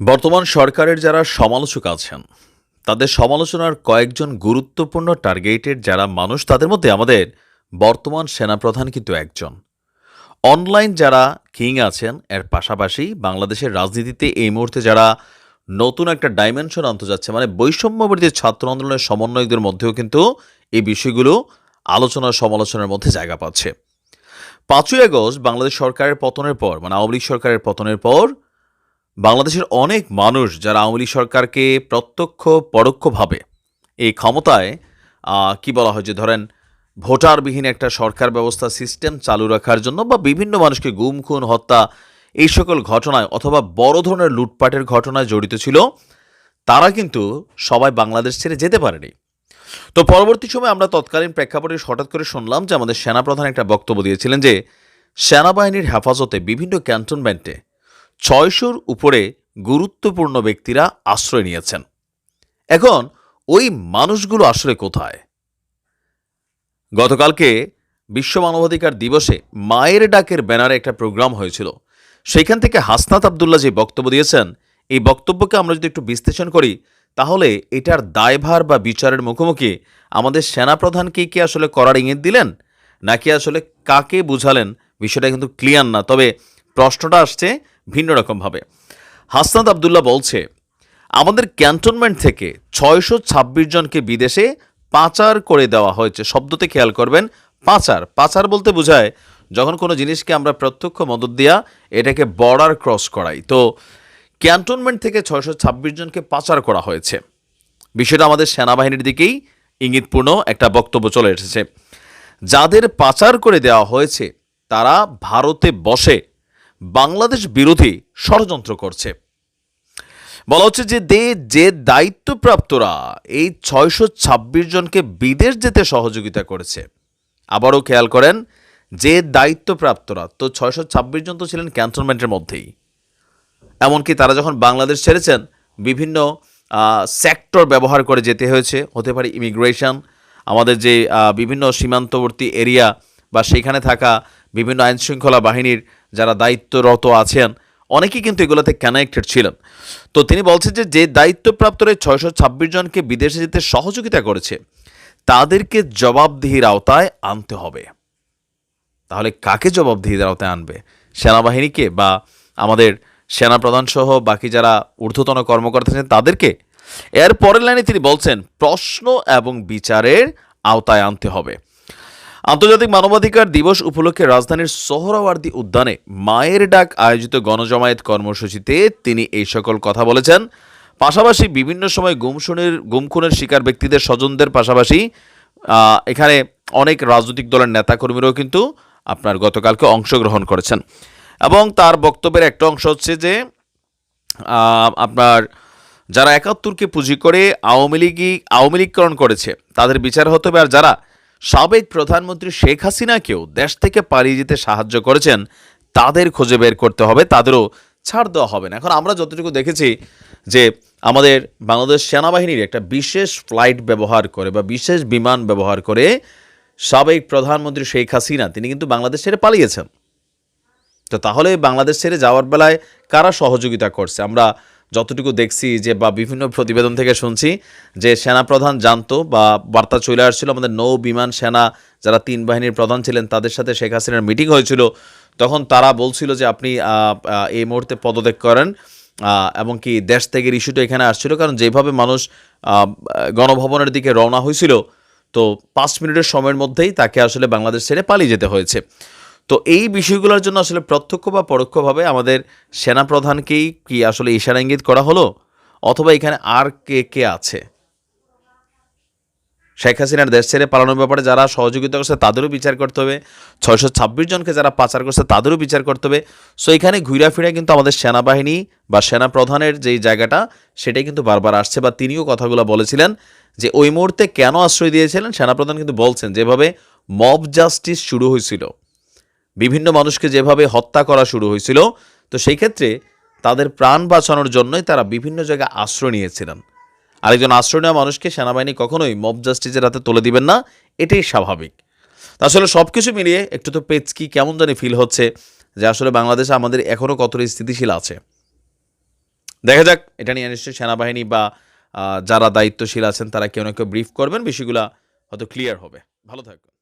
বর্তমান সরকারের যারা সমালোচক আছেন, তাদের সমালোচনার কয়েকজন গুরুত্বপূর্ণ টার্গেটেড যারা মানুষ, তাদের মধ্যে আমাদের বর্তমান সেনাপ্রধান কিন্তু একজন। অনলাইন যারা কিং আছেন, এর পাশাপাশি বাংলাদেশের রাজনীতিতে এই মুহূর্তে যারা নতুন একটা ডাইমেনশন আনতে যাচ্ছে মানে বৈষম্যবর্তী ছাত্র আন্দোলনের সমন্বয়কদের মধ্যেও কিন্তু এই বিষয়গুলো আলোচনা সমালোচনার মধ্যে জায়গা পাচ্ছে। পাঁচই আগস্ট বাংলাদেশ সরকারের পতনের পর মানে আওয়ামী লীগ সরকারের পতনের পর বাংলাদেশের অনেক মানুষ যারা আওয়ামী সরকারকে প্রত্যক্ষ, পরোক্ষভাবে এই ক্ষমতায় কি বলা হয় যে ধরেন, ভোটারবিহীন একটা সরকার ব্যবস্থা সিস্টেম চালু রাখার জন্য বা বিভিন্ন মানুষকে গুম, খুন, হত্যা এই সকল ঘটনায় অথবা বড় ধরনের লুটপাটের ঘটনায় জড়িত ছিল, তারা কিন্তু সবাই বাংলাদেশ ছেড়ে যেতে পারেনি। তো পরবর্তী সময় আমরা তৎকালীন প্রেক্ষাপটে হঠাৎ করে শুনলাম যে আমাদের সেনাপ্রধান একটা বক্তব্য দিয়েছিলেন যে, সেনাবাহিনীর হেফাজতে বিভিন্ন ক্যান্টনমেন্টে ছয়শোর উপরে গুরুত্বপূর্ণ ব্যক্তিরা আশ্রয় নিয়েছেন। এখন ওই মানুষগুলো আসলে কোথায়? গতকালকে বিশ্ব মানবাধিকার দিবসে মায়ের ডাকের ব্যানারে একটা প্রোগ্রাম হয়েছিল। সেইখান থেকে হাসনাত আবদুল্লাহ যে বক্তব্য দিয়েছেন, এই বক্তব্যকে আমরা যদি একটু বিশ্লেষণ করি, তাহলে এটার দায়ভার বা বিচারের মুখোমুখি আমাদের সেনাপ্রধানকে কি আসলে করার ইঙ্গিত দিলেন, নাকি আসলে কাকে বুঝালেন, বিষয়টা কিন্তু ক্লিয়ার না। তবে প্রশ্নটা আসছে ভিন্ন রকমভাবে হাসনাত আবদুল্লাহ বলছে, আমাদের ক্যান্টনমেন্ট থেকে ছয়শো ছাব্বিশ জনকে বিদেশে পাচার করে দেওয়া হয়েছে। শব্দতে খেয়াল করবেন, পাচার। পাচার বলতে বোঝায়, যখন কোনো জিনিসকে আমরা প্রত্যক্ষ মদত দেওয়া এটাকে বর্ডার ক্রস করাই। তো, ক্যান্টনমেন্ট থেকে ছয়শো ছাব্বিশ জনকে পাচার করা হয়েছে। বিষয়টা আমাদের সেনাবাহিনীর দিকেই ইঙ্গিতপূর্ণ একটা বক্তব্য চলে এসেছে। যাদের পাচার করে দেওয়া হয়েছে, তারা ভারতে বসে বাংলাদেশ বিরোধী ষড়যন্ত্র করছে। বলা হচ্ছে যে দে, যে দায়িত্বপ্রাপ্তরা এই ছয়শো ছাব্বিশ জনকে বিদেশ যেতে সহযোগিতা করেছে। আবারও খেয়াল করেন, যে দায়িত্বপ্রাপ্তরা, তো ছয়শো ছাব্বিশ জন তো ছিলেন ক্যান্টনমেন্টের মধ্যেই। এমনকি তারা যখন বাংলাদেশ ছেড়েছেন, বিভিন্ন সেক্টর ব্যবহার করে যেতে হয়েছে। হতে পারে ইমিগ্রেশন আমাদের যে বিভিন্ন সীমান্তবর্তী এরিয়া বা সেখানে থাকা বিভিন্ন আইনশৃঙ্খলা বাহিনীর যারা দায়িত্বরত আছেন, অনেকেই কিন্তু এগুলোতে কানেক্টেড ছিলেন। তো তিনি বলছেন যে যে দায়িত্বপ্রাপ্তরা ছয়শো ছাব্বিশ জনকে বিদেশে যেতে সহযোগিতা করেছে, তাদেরকে জবাবদিহির আওতায় আনতে হবে। তাহলে কাকে জবাবদিহির আওতায় আনবে? সেনাবাহিনীকে বা আমাদের সেনাপ্রধান সহ বাকি যারা ঊর্ধ্বতন কর্মকর্তা আছেন, তাদেরকে? এর পরের লাইনে তিনি বলছেন, প্রশ্ন এবং বিচারের আওতায় আনতে হবে। আন্তর্জাতিক মানবাধিকার দিবস উপলক্ষে রাজধানীর সোহরাওয়ার্দী উদ্যানে মায়ের ডাক আয়োজিত গণজমায়েত কর্মসূচিতে তিনি এই সকল কথা বলেছেন। পাশাপাশি বিভিন্ন সময় গুমশুনের, গুমখুনের শিকার ব্যক্তিদের স্বজনদের পাশাপাশি এখানে অনেক রাজনৈতিক দলের নেতাকর্মীরাও কিন্তু আপনার গতকালকে অংশগ্রহণ করেছেন। এবং তার বক্তব্যের একটা অংশ হচ্ছে যে আপনার যারা একাত্তরকে পুঁজি করে আওয়ামী লীগই, আওয়ামী লীগকরণ করেছে, তাদের বিচার হতে হবে। আর যারা সাবেক প্রধানমন্ত্রী শেখ হাসিনাকেও দেশ থেকে পালিয়ে যেতে সাহায্য করেছেন, তাদের খুঁজে বের করতে হবে, তাদেরও ছাড় দেওয়া হবে না। এখন আমরা যতটুকু দেখেছি যে আমাদের বাংলাদেশ সেনাবাহিনীর একটা বিশেষ ফ্লাইট ব্যবহার করে বা বিশেষ বিমান ব্যবহার করে সাবেক প্রধানমন্ত্রী শেখ হাসিনা, তিনি কিন্তু বাংলাদেশ ছেড়ে পালিয়েছেন। তো তাহলে বাংলাদেশ ছেড়ে যাওয়ার বেলায় কারা সহযোগিতা করছে? আমরা যতটুকু দেখছি যে, বা বিভিন্ন প্রতিবেদন থেকে শুনছি যে, সেনাপ্রধান জানতো বা বার্তা চলে আসছিল আমাদের নৌ বিমান সেনা যারা তিন বাহিনীর প্রধান ছিলেন তাদের সাথে শেখ হাসিনার মিটিং হয়েছিল। তখন তারা বলছিল যে, আপনি এই মুহূর্তে পদত্যাগ করেন এবং কি দেশ থেকে ইস্যুটা এখানে আসছিল। কারণ যেভাবে মানুষ গণভবনের দিকে রওনা হয়েছিল, তো পাঁচ মিনিটের সময়ের মধ্যেই তাকে আসলে বাংলাদেশ ছেড়ে পালিয়ে যেতে হয়েছে। তো এই বিষয়গুলোর জন্য আসলে প্রত্যক্ষ বা পরোক্ষভাবে আমাদের সেনাপ্রধানকেই কি আসলে ইশারা ইঙ্গিত করা হলো? অথবা এখানে আর কে কে আছে? শেখ হাসিনার দেশ ছেড়ে পালানোর ব্যাপারে যারা সহযোগিতা করছে, তাদেরও বিচার করতে হবে। ছয়শো ছাব্বিশ জনকে যারা পাচার করছে, তাদেরও বিচার করতে হবে। সো এখানে ঘুরা ফিরে কিন্তু আমাদের সেনাবাহিনী বা সেনা প্রধানের যেই জায়গাটা, সেটাই কিন্তু বারবার আসছে বা তিনিও কথাগুলো বলেছিলেন যে ওই মুহূর্তে কেন আশ্রয় দিয়েছিলেন? সেনাপ্রধান কিন্তু বলছেন, যেভাবে মব জাস্টিস শুরু হয়েছিল। বিভিন্ন মানুষকে যেভাবে হত্যা করা শুরু হয়েছিল, তো সেই ক্ষেত্রে তাদের প্রাণ বাঁচানোর জন্যই তারা বিভিন্ন জায়গায় আশ্রয় নিয়েছিলেন। আরেকজন আশ্রয় নেওয়া মানুষকে সেনাবাহিনী কখনোই মব জাস্টিসের হাতে তুলে দিবেন না, এটাই স্বাভাবিক। আসলে সব কিছু মিলিয়ে একটু তো পেচকি কেমন জানি ফিল হচ্ছে যে আসলে বাংলাদেশে আমাদের এখনও কতটা স্থিতিশীল আছে। দেখা যাক, এটা নিয়ে নিশ্চয়ই সেনাবাহিনী বা যারা দায়িত্বশীল আছেন তারা কেউ না কেউ ব্রিফ করবেন, বিষয়গুলো হয়তো ক্লিয়ার হবে। ভালো থাকবেন।